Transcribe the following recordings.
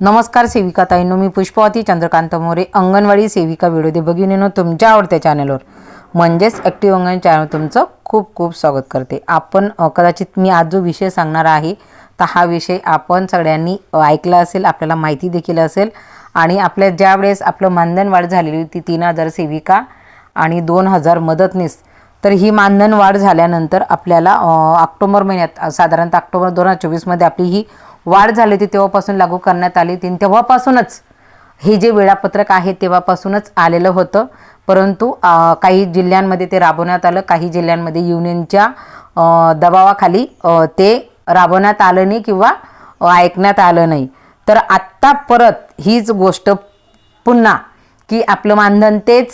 नमस्कार सेविका ताईंनो मी पुष्पावती चंद्रकांत मोरे अंगणवाडी सेविका व्हिडिओ भगिनीनो तुमच्या आवडत्या चॅनलवर म्हणजेच ॲक्टिव्ह अंगण चॅनल तुमचं खूप खूप स्वागत करते. आपण कदाचित मी आज जो विषय सांगणार आहे तर हा विषय आपण सगळ्यांनी ऐकला असेल आपल्याला माहिती देखील असेल. आणि आपल्या ज्या वेळेस आपलं मानधन वाढ झालेली होती तीन हजार सेविका आणि दोन हजार मदतनीस तर ही मानधन वाढ झाल्यानंतर आपल्याला ऑक्टोबर महिन्यात साधारणतः ऑक्टोबर दोन हजार चोवीसमध्ये आपली ही वाढ झाली होती तेव्हापासून लागू करण्यात आली होती. तेव्हापासूनच हे जे वेळापत्रक आहे तेव्हापासूनच आलेलं होतं. परंतु काही जिल्ह्यांमध्ये ते राबवण्यात आलं काही जिल्ह्यांमध्ये युनियनच्या दबावाखाली ते राबवण्यात आलं नाही किंवा ऐकण्यात आलं नाही. तर आत्ता परत हीच गोष्ट पुन्हा की आपलं मानधन तेच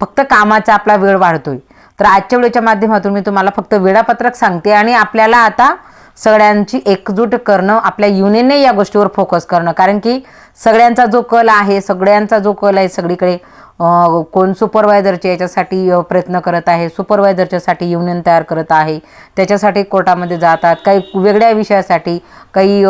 फक्त कामाचा आपला वेळ वाढतोय. तर आजच्या वेळेच्या माध्यमातून मी तुम्हाला फक्त वेळापत्रक सांगते आणि आपल्याला आता सगळ्यांची एकजूट करणं आपल्या युनियनने या गोष्टीवर फोकस करणं. कारण की सगळ्यांचा जो कल आहे सगळ्यांचा जो कल आहे सगळीकडे कोण सुपरवायझरच्या याच्यासाठी प्रयत्न करत आहे सुपरवायझरच्यासाठी युनियन तयार करत आहे त्याच्यासाठी कोर्टामध्ये जातात काही वेगळ्या विषयासाठी काही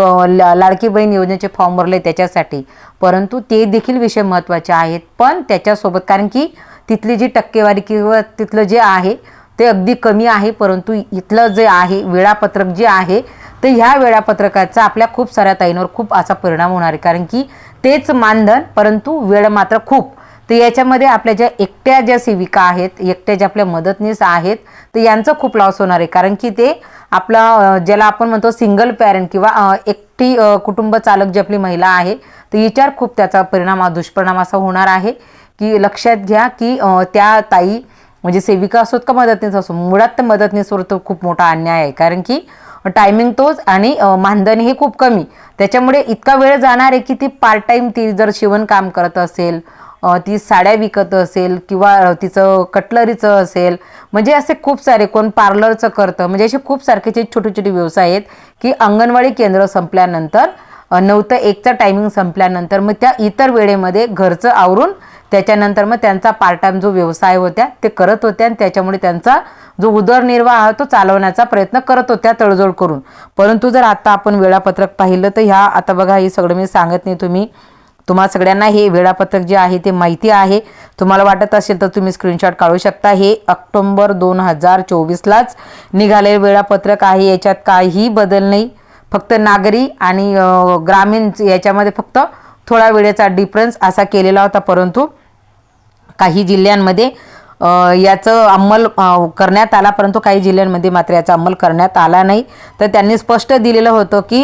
लाडकी बहीण योजनेचे फॉर्म भरले त्याच्यासाठी. परंतु ते देखील विषय महत्त्वाचे आहेत. पण त्याच्यासोबत कारण की तिथली जी टक्केवारी किंवा तिथलं जे आहे ते अगदी कमी आहे परंतु इथलं जे आहे वेळापत्रक जे आहे तर ह्या वेळापत्रकाचा आपल्या खूप साऱ्या ताईंवर खूप असा परिणाम होणार आहे. कारण की तेच मानधन परंतु वेळ मात्र खूप. तर याच्यामध्ये आपल्या ज्या एकट्या ज्या सेविका आहेत एकट्या ज्या आपल्या मदतनीस आहेत तर यांचं खूप लॉस होणार आहे. कारण की ते आपला ज्याला आपण म्हणतो सिंगल पॅरेंट किंवा एकटी कुटुंब चालक जी आपली महिला आहे तर याच्यावर खूप त्याचा परिणाम हा दुष्परिणाम असा होणार आहे. की लक्षात घ्या की त्या ताई म्हणजे सेविका असोत का मदतनीस असो? मुळात तर मदतनीसवर तो खूप मोठा अन्याय आहे. कारण की टायमिंग तोच आणि मानधन हे खूप कमी. त्याच्यामुळे इतका वेळ जाणार आहे की ती पार्ट टाईम ती जर शिवणकाम करत असेल ती साड्या विकत असेल किंवा तिचं कटलरीचं असेल म्हणजे असे खूप सारे कोण पार्लरचं करतं म्हणजे असे खूप सारखेचे छोटे छोटे व्यवसाय आहेत की अंगणवाडी केंद्र संपल्यानंतर नऊ तर एकचा टायमिंग संपल्यानंतर मग त्या इतर वेळेमध्ये घरचं आवरून त्याच्यानंतर मग त्यांचा पार्ट टाईम जो व्यवसाय होत्या ते करत होत्या आणि त्याच्यामुळे त्यांचा जो उदरनिर्वाह तो चालवण्याचा प्रयत्न करत होत्या तडजोड करून. परंतु जर आता आपण वेळापत्रक पाहिलं तर ह्या आता बघा हे सगळं मी सांगत नाही तुम्ही. तुम्हा सगळ्यांना हे वेळापत्रक जे आहे ते माहिती आहे. तुम्हाला वाटत असेल तर तुम्ही स्क्रीनशॉट काढू शकता. हे ऑक्टोंबर दोन हजार चोवीसलाच निघालेलं वेळापत्रक आहे. याच्यात काही बदल नाही. फक्त नागरी आणि ग्रामीण याच्यामध्ये फक्त थोडा वेळेचा डिफरन्स असा केलेला होता. परंतु काही जिल्ह्यांमध्ये याचं अंमल करण्यात आला. परंतु काही जिल्ह्यांमध्ये मात्र याचा अंमल करण्यात आला नाही. तर त्यांनी स्पष्ट दिलेलं होतं की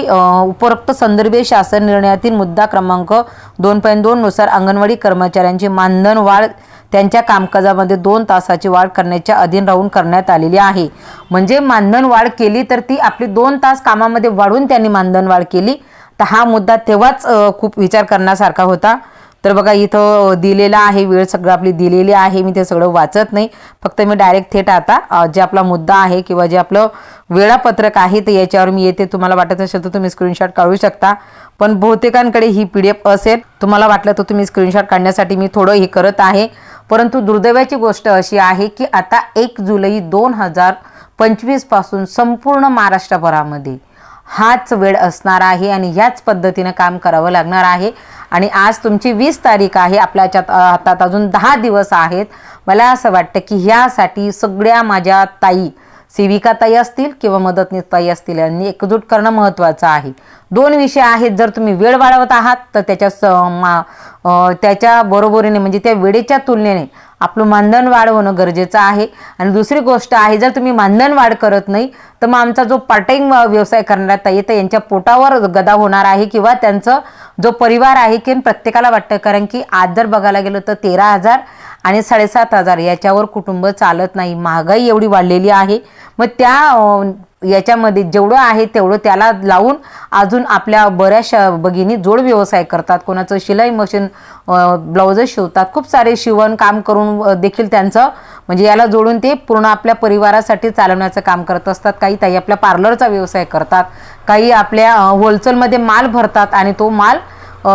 उपरोक्त संदर्भे शासन निर्णयातील मुद्दा क्रमांक दोन पॉईंट दोननुसार अंगणवाडी कर्मचाऱ्यांची मानधन वाढ त्यांच्या कामकाजामध्ये दोन तासाची वाढ करण्याच्या अधीन राहून करण्यात आलेली आहे. म्हणजे मानधन वाढ केली तर ती आपली दोन तास कामामध्ये वाढून त्यांनी मानधन वाढ केली. तर हा मुद्दा तेव्हाच खूप विचार करण्यासारखा होता. तर बघा इथं दिलेला आहे वेळ सगळं आपली दिलेली आहे मी ते सगळं वाचत नाही. फक्त मी डायरेक्ट थेट आता जे आपला मुद्दा आहे किंवा जे आपलं वेळापत्रक आहे ते याच्यावर मी येते. तुम्हाला वाटत असेल तर तुम्ही स्क्रीनशॉट काढू शकता. पण बहुतेकांकडे ही पी डी एफ असेल. तुम्हाला वाटलं तर तुम्ही स्क्रीनशॉट काढण्यासाठी मी थोडं हे करत आहे. परंतु दुर्दैवाची गोष्ट अशी आहे की आता एक जुलै दोन हजार पंचवीसपासून संपूर्ण महाराष्ट्रभरामध्ये हाच वेळ असणार आहे आणि ह्याच पद्धतीनं काम करावं लागणार आहे. आणि आज तुमची वीस तारीख आहे आपल्या याच्यात हातात अजून दहा दिवस आहेत. मला असं वाटतं की ह्यासाठी सगळ्या माझ्या ताई सेविकाताई असतील किंवा मदतनीसताई असतील यांनी एकजूट करणं महत्त्वाचं आहे. दोन विषय आहेत जर तुम्ही वेळ वाढवत आहात तर त्याच्या स मा त्याच्या बरोबरीने म्हणजे त्या वेळेच्या तुलनेने आपलं मानधन वाढ होणं गरजेचं आहे. आणि दुसरी गोष्ट आहे जर तुम्ही मानधन वाढ करत नाही तर मग आमचा जो पार्ट टाईम व्यवसाय करणारा ताई तर यांच्या पोटावर गदा होणार आहे किंवा त्यांचं जो परिवार आहे की प्रत्येकाला वाटतं. कारण की आज जर बघायला गेलं तर तेरा हजार आणि साडेसात हजार याच्यावर कुटुंब चालत नाही. महागाई एवढी वाढलेली आहे. मग त्या याच्यामध्ये जेवढं आहे तेवढं त्याला लावून अजून आपल्या बऱ्याचशा भगिनी जोड व्यवसाय करतात. कोणाचं शिलाई मशीन ब्लाउज शिवतात. खूप सारे शिवण काम करून देखील त्यांचं म्हणजे याला जोडून ते पूर्ण आपल्या परिवारासाठी चालवण्याचं काम करत असतात. काही ताई आपल्या पार्लरचा व्यवसाय करतात. काही आपल्या होलसेलमध्ये माल भरतात आणि तो माल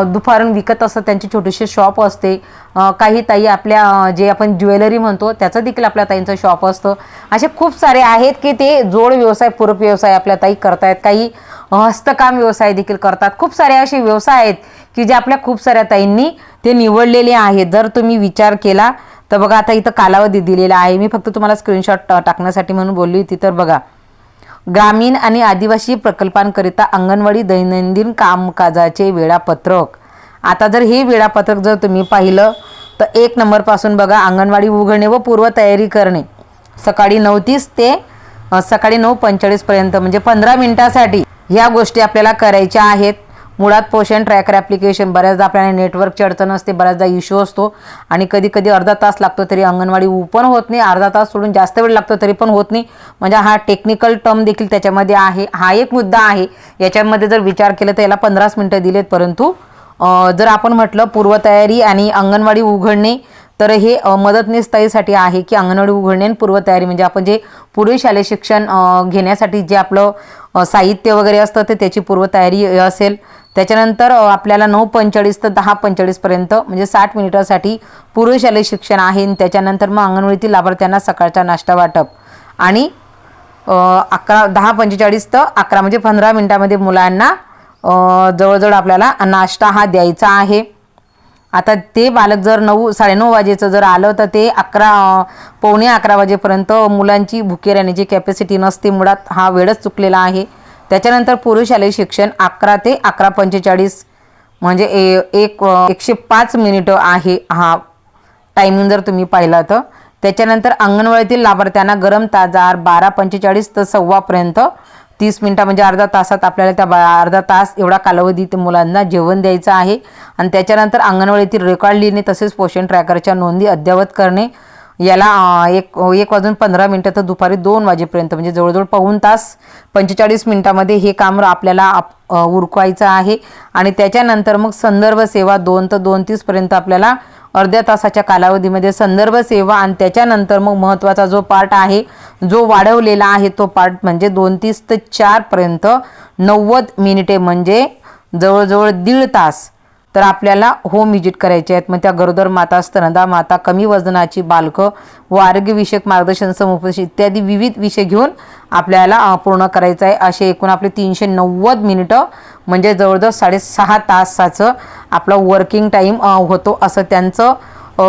दुपारून विकत असतात त्यांचे छोटेसे शॉप असते. काही ताई आपल्या जे आपण ज्वेलरी म्हणतो त्याचं देखील आपल्या ताईंचं शॉप असतं. असे खूप सारे आहेत की ते जोड व्यवसाय पूरक व्यवसाय आपल्या ताई करतायत. काही हस्तकाम व्यवसाय देखील करतात. खूप सारे असे व्यवसाय आहेत की जे आपल्या खूप साऱ्या ताईंनी ते निवडलेले आहेत. जर तुम्ही विचार केला तर बघा आता इथं कालावधी दिलेला आहे. मी फक्त तुम्हाला स्क्रीनशॉट टाकण्यासाठी म्हणून बोलली होती तर बघा. ग्रामीण आणि आदिवासी प्रकल्पांकरिता अंगणवाडी दैनंदिन कामकाजाचे वेळापत्रक. आता जर हे वेळापत्रक जर तुम्ही पाहिलं तर एक नंबरपासून बघा अंगणवाडी उघडणे व पूर्वतयारी करणे. सकाळी नऊ तीस ते सकाळी नऊ पंचेचाळीसपर्यंत म्हणजे पंधरा मिनटासाठी ह्या गोष्टी आपल्याला करायच्या आहेत. मुळात पोषण ट्रॅकर ॲप्लिकेशन बऱ्याचदा आपल्याला नेटवर्कची अडचण असते बऱ्याचदा इश्यू असतो. आणि कधी कधी अर्धा तास लागतो तरी अंगणवाडी ओपन होत नाही अर्धा तास सोडून जास्त वेळ लागतो तरी पण होत नाही. म्हणजे हा टेक्निकल टर्म देखील त्याच्यामध्ये आहे हा एक मुद्दा आहे. याच्यामध्ये जर विचार केला तर याला पंधराच मिनटं दिलेत परंतु जर आपण म्हटलं पूर्वतयारी आणि अंगणवाडी उघडणे तर हे मदतनीसताईसाठी आहे की अंगणवाडी उघडणे आणि पूर्वतयारी. म्हणजे आपण जे पुढे शालेय शिक्षण घेण्यासाठी जे आपलं साहित्य वगैरे असतं ते त्याची पूर्वतयारी असेल. त्याच्यानंतर आपल्याला नऊ पंचेचाळीस तर दहा पंचेचाळीसपर्यंत म्हणजे साठ मिनिटासाठी पूर्व शालेय शिक्षण आहे आणि त्याच्यानंतर मग अंगणवाडीतील लाभार्थ्यांना सकाळचा नाश्ता वाटप. आणि अकरा दहा पंचेचाळीस तर अकरा म्हणजे पंधरा मिनिटामध्ये मुलांना जवळजवळ आपल्याला नाश्ता हा द्यायचा आहे. आता ते बालक जर नऊ साडेनऊ वाजेचं जर आलं तर ते अकरा पावणे अकरा वाजेपर्यंत मुलांची भुके राहण्याची कॅपॅसिटी नसते मुळात हा वेळच चुकलेला आहे. त्याच्यानंतर पुरुष शालेय शिक्षण अकरा ते अकरा पंचेचाळीस म्हणजे ए- एक एकशे पाच मिनिटं आहे हा टायमिंग जर तुम्ही पाहिला तर. त्याच्यानंतर अंगणवाडीतील लाभार्थ्यांना गरम ताजार बारा पंचेचाळीस तर सव्वापर्यंत तीस मिनटं म्हणजे अर्धा तासात आपल्याला त्या बा अर्धा तास एवढा कालावधी ते मुलांना जेवण द्यायचं आहे. आणि त्याच्यानंतर अंगणवाडीतील रेकॉर्ड लिहिणे तसेच पोषण ट्रॅकरच्या नोंदी अद्ययावत करणे. याला एक एक वाजून पंधरा मिनटं तर दुपारी दोन वाजेपर्यंत म्हणजे जवळजवळ पाऊन तास पंचेचाळीस मिनटामध्ये हे काम आपल्याला आप- उरकवायचं आहे. आणि त्याच्यानंतर मग संदर्भ सेवा दोन तर दोन तीसपर्यंत आपल्याला अर्ध्या तासाच्या कालावधीमध्ये संदर्भ सेवा आणि त्याच्यानंतर मग महत्त्वाचा जो पार्ट आहे जो वाढवलेला आहे तो पार्ट म्हणजे दोन तीस ते चारपर्यंत नव्वद मिनिटे म्हणजे जवळजवळ दीड तास तर आपल्याला होम व्हिजिट करायचे आहेत. मग त्या गरोदर माता स्तनदा माता कमी वजनाची बालकं व आरोग्यविषयक मार्गदर्शन समुपदेश इत्यादी विविध विषय घेऊन आपल्याला पूर्ण करायचं आहे. असे एकूण आपले तीनशे नव्वद मिनिटं म्हणजे जवळजवळ साडेसहा तासाचं आपलं वर्किंग टाईम होतो असं त्यांचं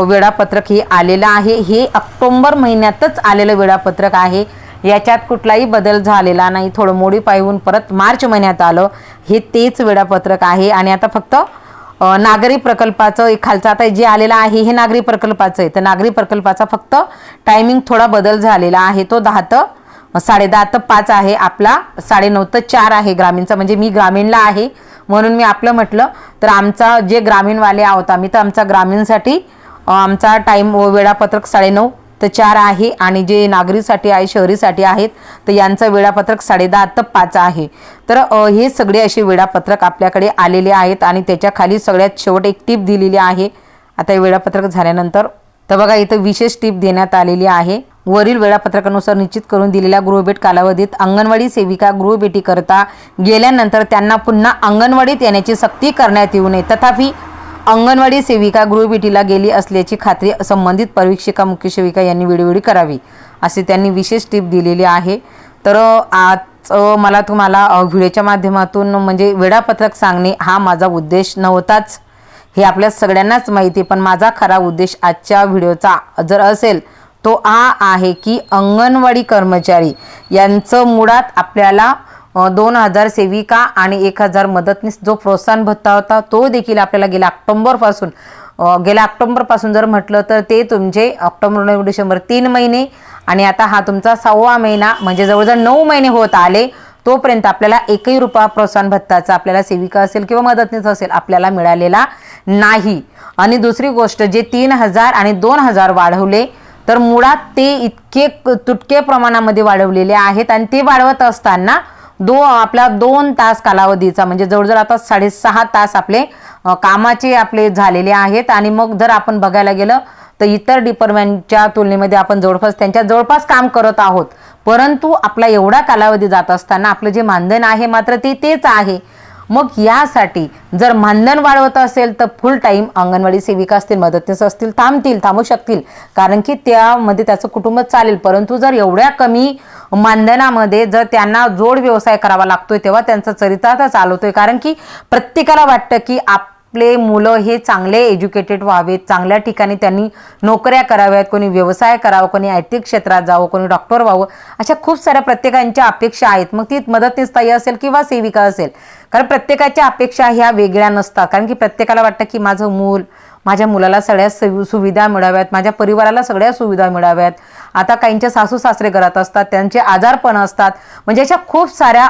वेळापत्रक हे आलेलं आहे. हे ऑक्टोंबर महिन्यातच आलेलं वेळापत्रक आहे. याच्यात कुठलाही बदल झालेला नाही. थोडं मोडी पाहून परत मार्च महिन्यात आलं. हे तेच वेळापत्रक आहे. आणि आता फक्त नागरी प्रकल्पाचं एक खालचं आता जे आलेलं आहे हे नागरी प्रकल्पाचं आहे. तर नागरी प्रकल्पाचा फक्त टायमिंग थोडा बदल झालेला आहे. तो दहा तर साडेदहा तर पाच आहे. आपला साडेनऊ तर चार आहे ग्रामीणचा. म्हणजे मी ग्रामीणला आहे म्हणून मी आपलं म्हटलं. तर आमचा जे ग्रामीणवाले आहोत आम्ही तर आमचा ग्रामीणसाठी आमचा टाईम वेळापत्रक साडेनऊ तर चार आहे आणि जे नागरीसाठी आहे शहरीसाठी आहेत तर यांचं वेळापत्रक साडेदहा तर पाच आहे. तर हे सगळे असे वेळापत्रक आपल्याकडे आलेले आहेत आणि त्याच्याखाली सगळ्यात शेवट एक टीप दिलेली आहे. आता हे वेळापत्रक झाल्यानंतर तर बघा इथं विशेष टीप देण्यात आलेली आहे. वरील वेळापत्रकानुसार निश्चित करून दिलेल्या गृहभेट कालावधीत अंगणवाडी सेविका गृहभेटीकरता गेल्यानंतर त्यांना पुन्हा अंगणवाडीत येण्याची सक्ती करण्यात येऊ नये. तथापि अंगणवाडी सेविका गृहभेटीला गेली असल्याची खात्री संबंधित परीक्षिका मुख्य सेविका यांनी वेळोवेळी करावी असे त्यांनी विशेष टीप दिलेली आहे. तर आज मला तुम्हाला व्हिडिओच्या माध्यमातून म्हणजे वेळापत्रक सांगणे हा माझा उद्देश नव्हताच. हे आपल्या सगळ्यांनाच माहिती आहे पण माझा खरा उद्देश आजच्या व्हिडिओचा जर असेल तो हा आहे की अंगणवाडी कर्मचारी यांचं मुळात आपल्याला दोन हजार सेविका आणि एक हजार मदतनीस जो प्रोत्साहन भत्ता होता तो देखील आपल्याला गेल्या ऑक्टोंबरपासून गेल्या ऑक्टोंबरपासून जर म्हटलं तर ते तुमचे ऑक्टोबर नोव्हेंबर डिसेंबर तीन महिने आणि आता हा तुमचा सहावा महिना म्हणजे जवळजवळ नऊ महिने होत आले तोपर्यंत आपल्याला एकही रुपया प्रोत्साहन भत्ताचा आपल्याला सेविका असेल किंवा मदतनीस असेल आपल्याला मिळालेला नाही. आणि दुसरी गोष्ट जे तीन हजार आणि दोन हजार वाढवले तर मुळात ते इतके तुटके प्रमाणामध्ये वाढवलेले आहेत आणि ते वाढवत असताना दो आपला दोन तास कालावधीचा म्हणजे जवळजवळ आता साडेसहा तास आपले कामाचे आपले झालेले आहेत. आणि मग जर आपण बघायला गेलं तर इतर डिपार्टमेंटच्या तुलनेमध्ये आपण जवळपास त्यांच्या जवळपास काम करत आहोत. परंतु आपला एवढा कालावधी जात असताना आपलं जे मानधन आहे मात्र ते तेच आहे. मग यासाठी जर मानधन वाढवत असेल तर फुल टाईम अंगणवाडी सेविका असतील मदतनीस असतील थांबतील थांबू शकतील. कारण की त्यामध्ये त्याचं कुटुंब चालेल. परंतु जर एवढ्या कमी मानधनामध्ये जर त्यांना जोड व्यवसाय करावा लागतोय तेव्हा त्यांचं चरितार्थ चालवतोय. कारण की प्रत्येकाला वाटतं की आप आपले मुलं हे चांगले एज्युकेटेड व्हावेत चांगल्या ठिकाणी त्यांनी नोकऱ्या कराव्यात कोणी व्यवसाय करावा कोणी आय टी क्षेत्रात जावं कोणी डॉक्टर व्हावं अशा खूप साऱ्या प्रत्येकांच्या अपेक्षा आहेत. मग ती मदतनीसताई असेल किंवा सेविका असेल. कारण प्रत्येकाच्या अपेक्षा ह्या वेगळ्या नसतात. कारण की प्रत्येकाला वाटतं की माझं मूल माझ्या मुलाला सगळ्या सु सुविधा मिळाव्यात माझ्या परिवाराला सगळ्या सुविधा मिळाव्यात. आता काहींचे सासू सासरे घरात असतात त्यांचे आजारपण असतात. म्हणजे अशा खूप साऱ्या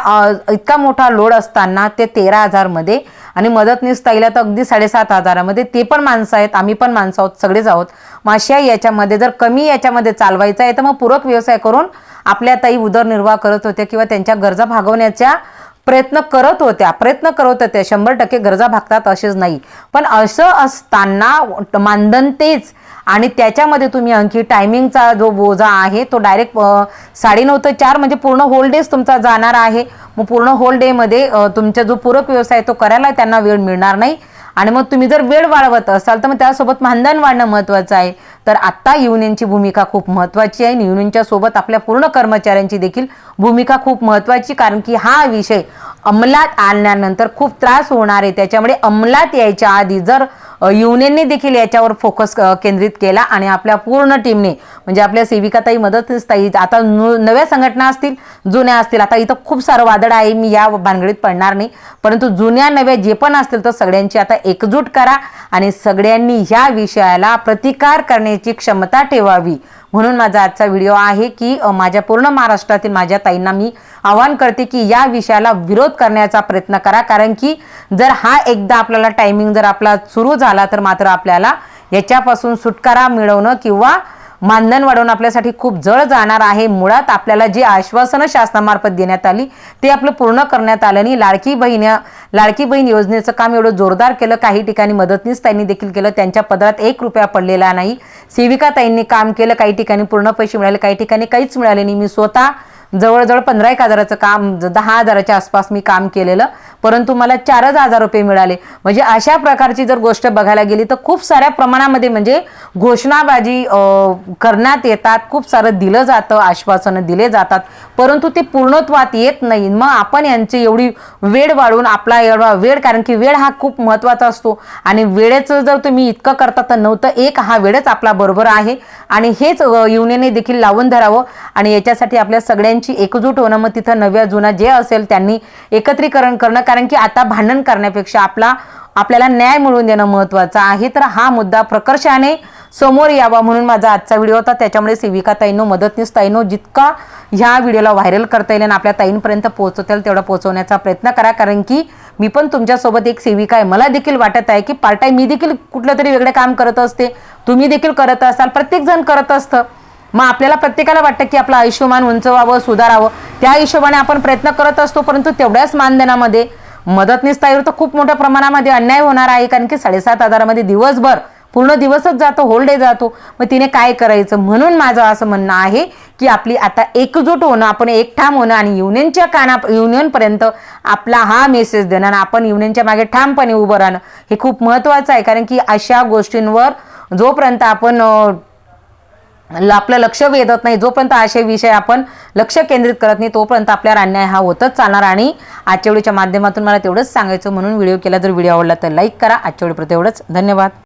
इतका मोठा लोड असताना ते तेरा हजारमध्ये आणि मदतनीस ताईला तर अगदी साडेसात हजारामध्ये. ते पण माणसं आहेत आम्ही पण माणसं आहोत सगळेच आहोत. मग अशा याच्यामध्ये जर कमी याच्यामध्ये चालवायचं आहे तर मग पूरक व्यवसाय करून आपल्या ताई उदरनिर्वाह करत होत्या किंवा त्यांच्या गरजा भागवण्याच्या प्रयत्न करत होत्या प्रयत्न करत होत्या. शंभर टक्के गरजा भागतात असेच नाही. पण असं असताना मानधन तेच आणि त्याच्यामध्ये तुम्ही आणखी टायमिंगचा जो बोजा आहे तो डायरेक्ट साडेनऊ ते चार म्हणजे पूर्ण होल डेज तुमचा जाणार आहे. मग पूर्ण होल डेमध्ये तुमचा जो पूरक व्यवसाय आहे तो करायला त्यांना वेळ मिळणार नाही. आणि मग तुम्ही जर वेळ वाढवत असाल तर मग त्यासोबत मानधन वाढणं महत्त्वाचं आहे. तर आत्ता युनियनची भूमिका खूप महत्त्वाची आहे आणि युनियनच्या सोबत आपल्या पूर्ण कर्मचाऱ्यांची देखील भूमिका खूप महत्त्वाची कारण की हा विषय अंमलात आणल्यानंतर खूप त्रास होणार आहे. त्याच्यामुळे अंमलात यायच्या आधी जर युनियनने देखील याच्यावर फोकस केंद्रित केला आणि आपल्या पूर्ण टीमने म्हणजे आपल्या सेविकाताई मदतताई आता नव्या संघटना असतील जुन्या असतील आता इथं खूप सारं वादळ आहे मी या भानगडीत पडणार नाही. परंतु जुन्या नव्या जे पण असतील तर सगळ्यांची आता एकजूट करा आणि सगळ्यांनी ह्या विषयाला प्रतिकार करण्याची क्षमता ठेवावी. म्हणून माझा आजचा व्हिडिओ आहे की माझ्या पूर्ण महाराष्ट्रातील माझ्या ताईंना मी आवाहन करते की या विषयाला विरोध करण्याचा प्रयत्न करा. कारण की जर हा एकदा आपल्याला टायमिंग जर आपला सुरू झाला तर मात्र आपल्याला याच्यापासून सुटकारा मिळवणं किंवा मानधन वाढवणं आपल्यासाठी खूप जळ जाणार आहे. मुळात आपल्याला जी आश्वासनं शासनामार्फत देण्यात आली ते आपलं पूर्ण करण्यात आलं नाही लाडकी बहीण लाडकी बहीण योजनेचं काम एवढं जोरदार केलं काही ठिकाणी मदतनीस त्यांनी देखील केलं त्यांच्या पदरात एक रुपया पडलेला नाही. सेविका ताईंनी काम केलं काही ठिकाणी पूर्ण पैसे मिळाले काही ठिकाणी काहीच मिळाले नाही. मी स्वतः जवळजवळ पंधरा एक हजाराचं काम ज- दहा हजाराच्या आसपास मी काम केलेलं परंतु मला चारच हजार रुपये मिळाले. म्हणजे अशा प्रकारची जर गोष्ट बघायला गेली तर खूप साऱ्या प्रमाणामध्ये म्हणजे घोषणाबाजी करण्यात येतात. खूप सारं दिलं जातं आश्वासनं दिले जातात. परंतु ते पूर्णत्वात येत नाही. मग आपण यांची एवढी वेळ वाढवून आपला एवढा वेळ कारण की वेळ हा खूप महत्त्वाचा असतो. आणि वेळेचं जर तुम्ही इतकं करता तर नव्हतं एक हा वेळच आपला बरोबर आहे. आणि हेच युनियनने देखील लावून धरावं. आणि याच्यासाठी आपल्या सगळ्यांची एकजूट होणं मग तिथं नव्या जुना जे असेल त्यांनी एकत्रीकरण करणं कारण की आता भांडण करण्यापेक्षा आपला आपल्याला न्याय मिळवून देणं महत्त्वाचं आहे. तर हा मुद्दा प्रकर्षाने समोर यावा म्हणून माझा आजचा व्हिडिओ होता. त्याच्यामुळे सेविका ताईनो मदतनीस ताईनो जितका ह्या व्हिडिओला व्हायरल करता येईल आणि आपल्या ताईंपर्यंत पोहोचवता येईल तेवढा पोहोचवण्याचा प्रयत्न करा. कारण की मी पण तुमच्यासोबत एक सेविका आहे. मला देखील वाटत आहे की पार्ट टाईम मी देखील कुठलं तरी वेगळं काम करत असते. तुम्ही देखील करत असाल. प्रत्येकजण करत असतं. मग आपल्याला प्रत्येकाला वाटतं की आपलं आयुष्यमान उंचवावं सुधारावं. त्या हिशोबाने आपण प्रयत्न करत असतो परंतु तेवढ्याच मानधनामध्ये मदतनीस ताईवर तर खूप मोठ्या प्रमाणामध्ये अन्याय होणार आहे कारण की साडेसात हजारामध्ये दिवसभर पूर्ण दिवसच जातो होल डे जातो. मग तिने काय करायचं? म्हणून माझं असं म्हणणं आहे की आपली आता एकजूट होणं आपण एक ठाम होणं आणि युनियनच्या काना युनियनपर्यंत आपला हा मेसेज देणं आणि आपण युनियनच्या मागे ठामपणे उभं राहणं हे खूप महत्त्वाचं आहे. कारण की अशा गोष्टींवर जोपर्यंत आपण आपलं लक्ष वेधत नाही जोपर्यंत असे विषय आपण लक्ष केंद्रित करत नाही तोपर्यंत आपल्यावर अन्याय हा होतच चालणार. आणि आजच्या व्हिडिओच्या माध्यमातून मला तेवढंच सांगायचं म्हणून व्हिडिओ केला जर व्हिडिओ आवडला तर लाईक करा. आजच्या व्हिडिओ एवढंच. धन्यवाद.